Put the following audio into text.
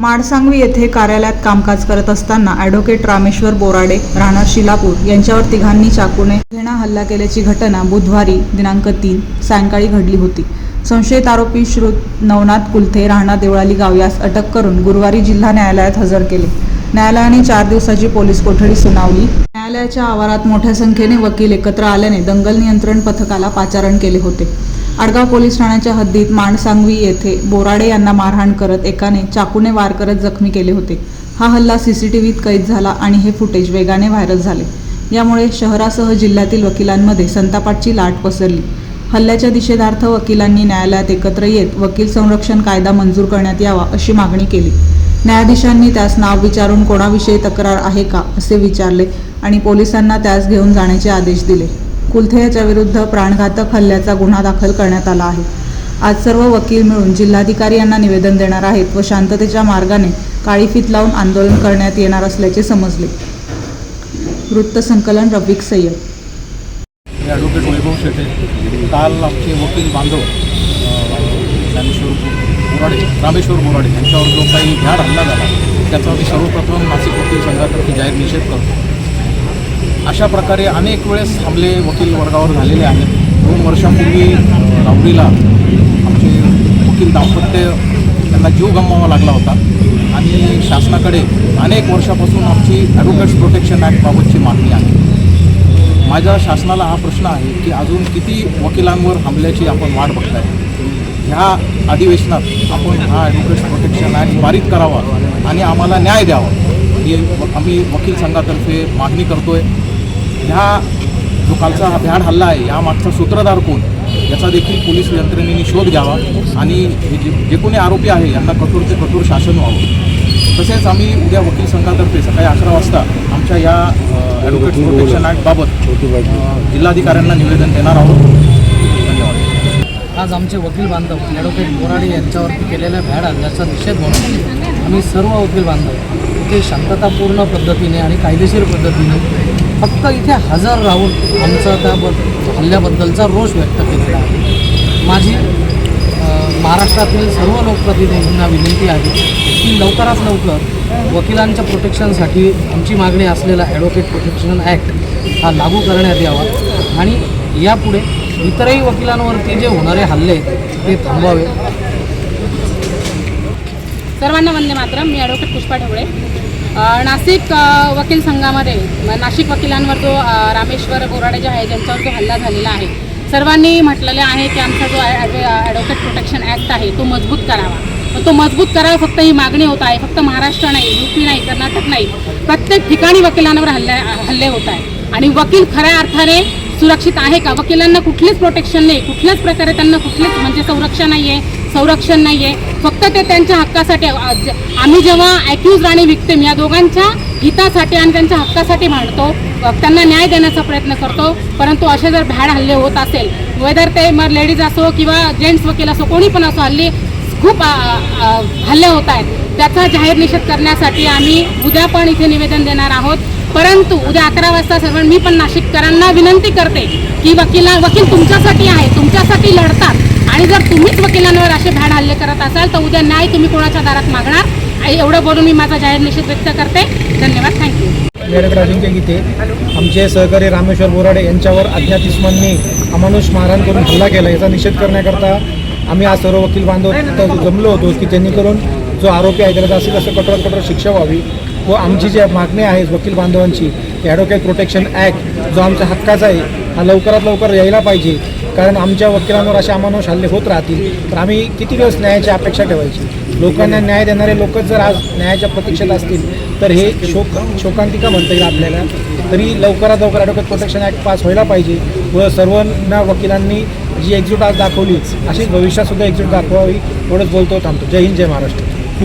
माडसांगवी येथे कार्यालयात कामकाज करत असताना ॲडव्होकेट रामेश्वर बोराडे राहणार शिलापूर यांच्यावर तिघांनी चाकूने घेणा हल्ला केल्याची घटना बुधवारी दिनांक तीन सायंकाळी घडली होती. संशयित आरोपी श्रुत नवनाथ कुलथे राहणार देवळाली गाव यास अटक करून गुरुवारी जिल्हा न्यायालयात हजर केले. न्यायालयाने चार दिवसाची पोलीस कोठडी सुनावली. न्यायालयाच्या आवारात मोठ्या संख्येने वकील एकत्र आल्याने दंगल नियंत्रण पथकाला पाचारण केले होते. आडगाव पोलीस ठाण्याच्या हद्दीत माणसांगवी येथे बोराडे यांना मारहाण करत एकाने चाकूने वार करत जखमी केले होते. हा हल्ला सीसीटीव्हीत कैद झाला आणि हे फुटेज वेगाने व्हायरल झाले. यामुळे शहरासह जिल्ह्यातील वकिलांमध्ये संतापाची लाट पसरली. हल्ल्याच्या निषेधार्थ वकिलांनी न्यायालयात एकत्र येत वकील संरक्षण कायदा मंजूर करण्यात यावा अशी मागणी केली. न्यायाधीशांनी त्यास नाव विचारून कोणाविषयी तक्रार आहे का असे विचारले आणि पोलिसांना त्यास घेऊन जाण्याचे आदेश दिले. कुलथे याच्या विरुद्ध प्राणघातक हल्ल्याचा गुन्हा दाखल करण्यात आला आहे. आज सर्व वकील मिळून जिल्हाधिकारी यांना निवेदन देणार आहेत व शांततेच्या मार्गाने काळी फीत लावून आंदोलन करण्यात येणार असल्याचे समजले. वृत्तसंकलन रफिक सय्यद. मी ॲडव्होकेट वैभव शेटे. काल आमचे वकील बांधव ज्ञानेश्वर बोराडे रामेश्वर बोराडे यांच्यावर जो काही भ्याड हल्ला झाला त्याचा मी सर्वप्रथम नाशिक वकील संघातर्फे जाहीर निषेध करतो. अशा प्रकारे अनेक वेळेस हमले वकील वर्गावर झालेले आहेत. दोन वर्षांपूर्वी अ, आमचे वकील दाम्पत्य त्यांना जीव गमवावा लागला होता. आणि शासनाकडे अनेक वर्षापासून आमची ॲडव्होकेट्स प्रोटेक्शन ॲक्टबाबतची मागणी आहे. माझ्या शासनाला हा प्रश्न आहे की अजून किती वकिलांवर हमल्याची आपण वाट बघताय? ह्या अधिवेशनात आपण हा ॲडव्होकेट्स प्रोटेक्शन ॲक्ट पारित करावा आणि आम्हाला न्याय द्यावा. ही आम्ही वकील संघातर्फे मागणी करतो आहे ह्या जो कालचा हा भ्याड हल्ला आहे यामागचा सूत्रधार कोण? याचा देखील पोलीस यंत्रणेने शोध घ्यावा आणि हे जे जे कोणी आरोपी आहे यांना कठोर ते कठोर शासन व्हावं. तसेच आम्ही उद्या वकील संघातर्फे सकाळी अकरा वाजता आमच्या या ॲडव्होकेट प्रोटेक्शन ॲक्टबाबत जिल्हाधिकाऱ्यांना निवेदन देणार आहोत. आज आमचे वकील बांधव ॲडव्होकेट बोराडे यांच्यावरती केलेल्या भ्याड हल्ल्याचा निषेध म्हणून आम्ही सर्व वकील बांधव इथे शांततापूर्ण पद्धतीने आणि कायदेशीर पद्धतीने फक्त इथे हजर राहून आमचा त्या हल्ल्याबद्दलचा रोष व्यक्त केलेला आहे. माझी महाराष्ट्रातील सर्व लोकप्रतिनिधींना विनंती आहे की लवकरात लवकर वकिलांच्या प्रोटेक्शनसाठी आमची मागणी असलेला ॲडव्होकेट प्रोटेक्शन ॲक्ट हा लागू करण्यात यावा आणि यापुढे इतरही वकिलांवरती जे होणारे हल्ले आहेत ते थांबावे. सर्वांना वंदे मातरम. मी ॲडव्होकेट पुष्पा ढवळे. नाशिक वकील संघामध्ये नाशिक वकिलांवर जो रामेश्वर बोराडे जे आहे ज्यांच्यावर जो हल्ला झालेला आहे सर्वांनी म्हटलेले आहे की आमचा जो ॲड- ॲडव्होकेट प्रोटेक्शन ॲक्ट आहे तो मजबूत करावा. तो मजबूत करावा फक्त ही मागणी होत आहे फक्त महाराष्ट्र नाही युपी नाही कर्नाटक नाही प्रत्येक ठिकाणी वकिलांवर हल्ले हल्ले होत आहे आणि वकील खऱ्या अर्थाने सुरक्षित आहे का? वकिलांना कुठलेच प्रोटेक्शन नाही कुठल्याच प्रकारे त्यांना कुठलेच म्हणजे संरक्षण नाही आहे संरक्षण नाही आहे फक्त ते त्यांच्या हक्कासाठी आम्ही जेव्हा ॲक्युज आणि विक्टिम या दोघांच्या हितासाठी आणि त्यांच्या हक्कासाठी भांडतो त्यांना न्याय देण्याचा प्रयत्न करतो. परंतु असे जर भ्याड हल्ले होत असेल वेदर ते मग लेडीज असो किंवा जेंट्स वकील असो कोणी पण असो हल्ली खूप हल्ले होत आहेत. त्याचा जाहीर निषेध करण्यासाठी आम्ही उद्या पण इथे निवेदन देणार आहोत. परंतु उद्या अकरा वाजता सर्व मी पण नाशिककरांना विनंती करते की वकिला वकील तुमच्यासाठी आहे तुमच्यासाठी लढतात. आणि जर तुम्हीच वकिलांवर असे भ्याड हल्ले करत असाल तर उद्या न्याय तुम्ही कोणाच्या दारात मागणार? एवढं बोलून मी माझा जाहीर निषेध व्यक्त करते. धन्यवाद. थँक्यू मी अजिंक्य गीते आमचे सहकारी रामेश्वर बोराडे यांच्यावर अज्ञात इस्मांनी अमानुष मारहाण करून हल्ला केला याचा निषेध करण्याकरता आम्ही आज सर्व वकील बांधव जमलो होतो की जेणेकरून जो आरोपी आहे त्याला जास्तीत जास्त कठोर कठोर शिक्षा व्हावी व आमची जी मागणी आहे वकील बांधवांची ॲडव्होकेट प्रोटेक्शन ॲक्ट जो आमच्या हक्काचा आहे हा लवकरात लवकर यायला पाहिजे. कारण आमच्या वकिलांवर असे अमानुष हल्ले होत राहतील. तर आम्ही किती दिवस न्यायाची अपेक्षा ठेवायची? लोकांना न्याय देणारे लोकच जर आज न्यायाच्या प्रतीक्षेत असतील तर हे शोक शोकांतिका म्हणता येईल आपल्याला. तरी लवकरात लवकर ॲडव्होकेट प्रोटेक्शन ॲक्ट पास व्हायला पाहिजे व सर्वांना वकिलांनी जी एकजूट आज दाखवली अशीच भविष्यातसुद्धा एकजूट दाखवावी एवढंच बोलतो थांबतो. जय हिंद जय महाराष्ट्र.